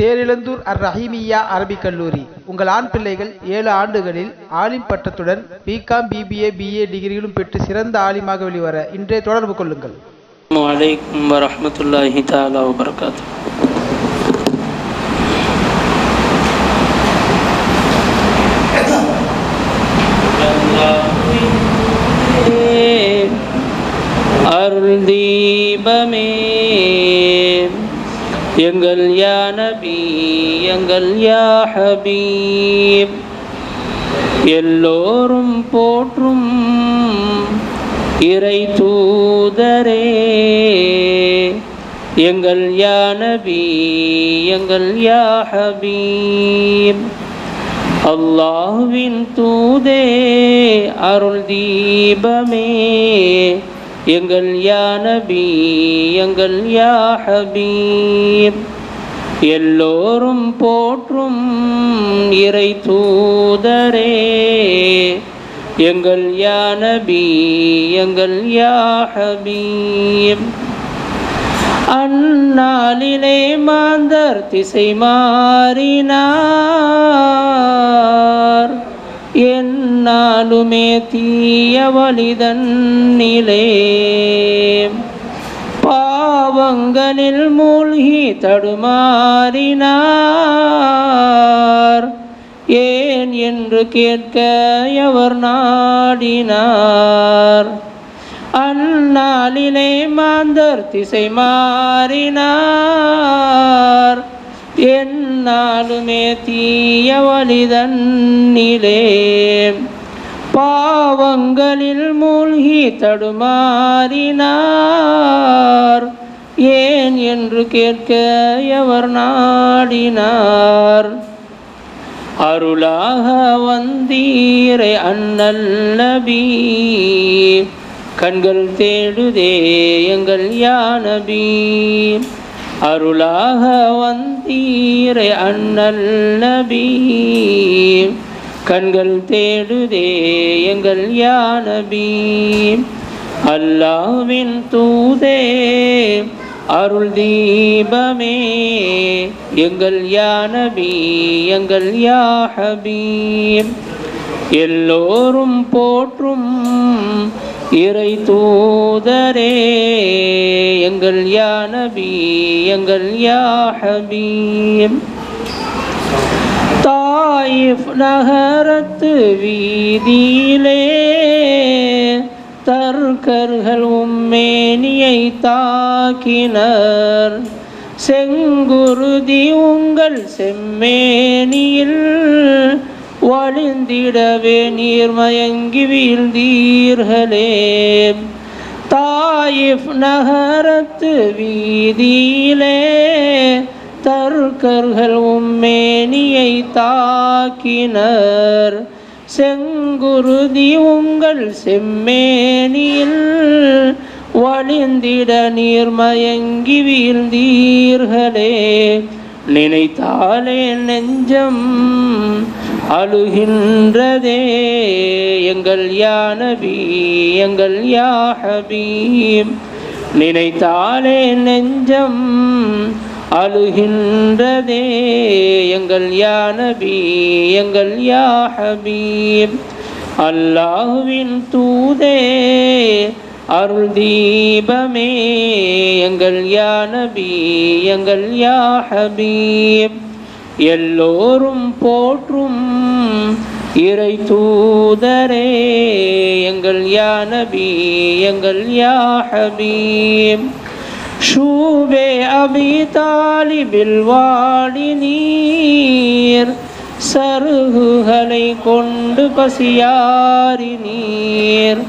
தேரிழந்தூர் அர் ரஹீமியா அரபிக் கல்லூரி. உங்கள் ஆண் பிள்ளைகள் ஏழு ஆண்டுகளில் ஆலிம் பட்டத்துடன் பிகாம் பிபிஏ பிஏ டிகிரிகளும் பெற்று சிறந்த ஆலிமாக வெளிவர இன்றே தொடர்பு கொள்ளுங்கள். அலைக்கும் வரமத்துல்லாஹி தாலா வபர்காத்து எங்கள் யா நபி எங்கள் யா ஹபீப். எல்லோரும் போற்றும் இறை தூதரே. எங்கள் யா நபி எங்கள் யா ஹபீப். அல்லாஹுவின் தூதே அருள் தீபமே. எங்கள் யா நபி எங்கள் யா ஹபீப். எல்லோரும் போற்றும் இறை தூதரே. எங்கள் யா நபி எங்கள் யா ஹபீப். அந்நாளிலே மாந்தர் திசை மாறினார். என்னாலுமே தீய வழிதன்னிலே பாவங்களில் மூழ்கி தடுமாறினார். ஏன் என்று கேட்க எவர் நாடினார். அந்நாளிலே மாந்தர் திசை மாறினார். என்னாலுமே தீய வழிதன்னிலே பாவங்களில் மூழ்கி தடுமாறினார். ஏன் என்று கேட்க எவர் நாடினார். அருளாக வந்தீரை அண்ணல் நபி. கண்கள் தேடுதே எங்கள் யானபி. அருளாக வந்தீரை அண்ணல் நபி. கண்கள் தேடுதே எங்கள் யானபி. அல்லாவின் தூதே அருள் தீபமே எங்கள் யானபி எங்கள் யாஹபீப் எல்லோரும் போற்றும் இறை தூதரே எங்கள் யானபி எங்கள் யா ஹபீப் தாயிஃப் நகரத்து வீதியிலே தற்கர்கள் உம்மேனியை தாக்கினர். செங்குருதி உங்கள் செம்மேனியில் வழிந்திடவே நீர் மயங்கி வீழ்ந்தீர்களே. தாயிஃப் நகரத்து வீதியிலே தற்கர்கள் உம்மேனியை தாக்கினர். செங்குருதி உங்கள் செம்மேனியில் வழிந்திட நீர்மயங்கி வீழ்ந்தீர்களே. நினைத்தாலே நெஞ்சம் அழுகின்றதே. எங்கள் யானபி எங்கள் யா நினைத்தாலே நெஞ்சம் அழுகின்றதே எங்கள் யா நபி எங்கள் யா ஹபீப். அல்லாஹுவின் தூதே அருள் தீபமே எங்கள் யா நபி எங்கள் யா ஹபீப். எல்லோரும் போற்றும் இறை தூதரே எங்கள் யா நபி எங்கள் யா ஹபீப். شوب أبي طالب الوالنير நீர் சருகுகளை கொண்டு பசியாரி நீர்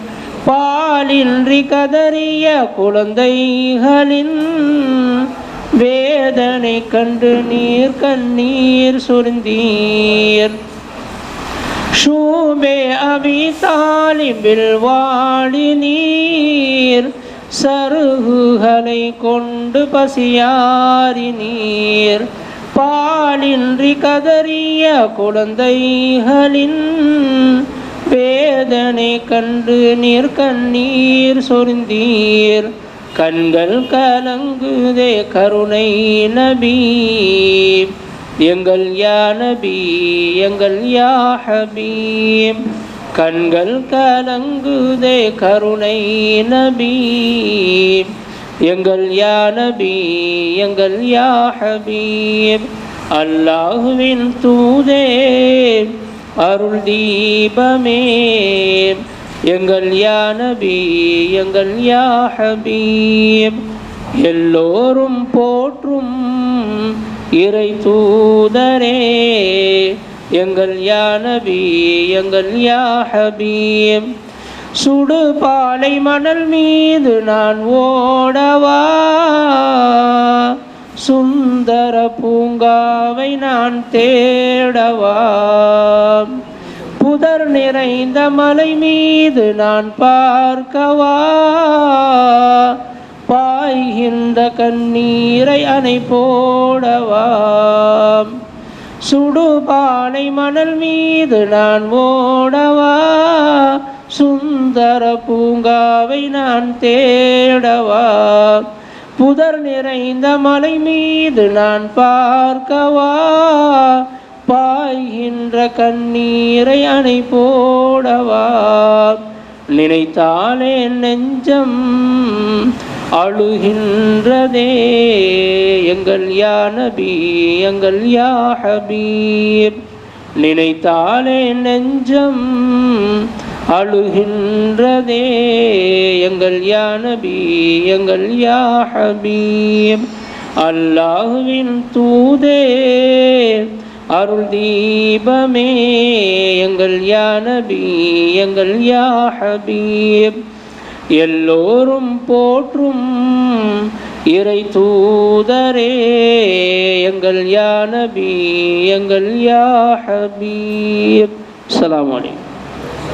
பாலின்றி கதறிய குழந்தைகளின் வேதனை கண்டு நீர் கண்ணீர் சுருந்தீர் ஷூபே அபி தாலிபில் வாடி நீர் சருகுகளை கொண்டு பசியாரி நீர் பாலின்றி கதறிய குழந்தைகளின் வேதனை கண்டு நீர் கண்ணீர் சொரிந்தீர். கண்கள் கலங்குதே கருணை நபி எங்கள் யா நபி எங்கள் யா ஹபீம். கண்கள் கலங்குதே கருணை நபி. எங்கள் யா நபி எங்கள் யா ஹபீப். அல்லாஹுவின் தூதே அருள் தீபமே. எங்கள் யா நபி எங்கள் யா ஹபீப். எல்லோரும் போற்றும் இறை தூதரே. எங்கள் யா நபி எங்கள் யா ஹபீப். சுடு பாலை மணல் மீது நான் ஓடவா? சுந்தர பூங்காவை நான் தேடவா? புதர் நிறைந்த மலை மீது நான் பார்க்கவா? பாய்கின்ற கண்ணீரை அணை போடவா? சுடுபானை மணல் மீது நான் ஓடவா? சுந்தர பூங்காவை நான் தேடவா? புதர் நிறைந்த மலை மீது நான் பார்க்கவா? பாய்கின்ற கண்ணீரை அணை போடவா? நினைத்தாலே நெஞ்சம் அழுகின்றதே. எங்கள் யா நபி எங்கள் யா ஹபீப். நினைத்தாலே நெஞ்சம் அழுகின்றதே. எங்கள் யா நபி எங்கள் யா ஹபீப். அல்லாஹுவின் தூதே. அருள் தீபமே எங்கள் யா நபி எங்கள் யா ஹபீப். எல்லோரும் போற்றும் இறை தூதரே எங்கள் யா நபி எங்கள் யா ஹபீப். அஸ்ஸலாமு அலைக்கும்.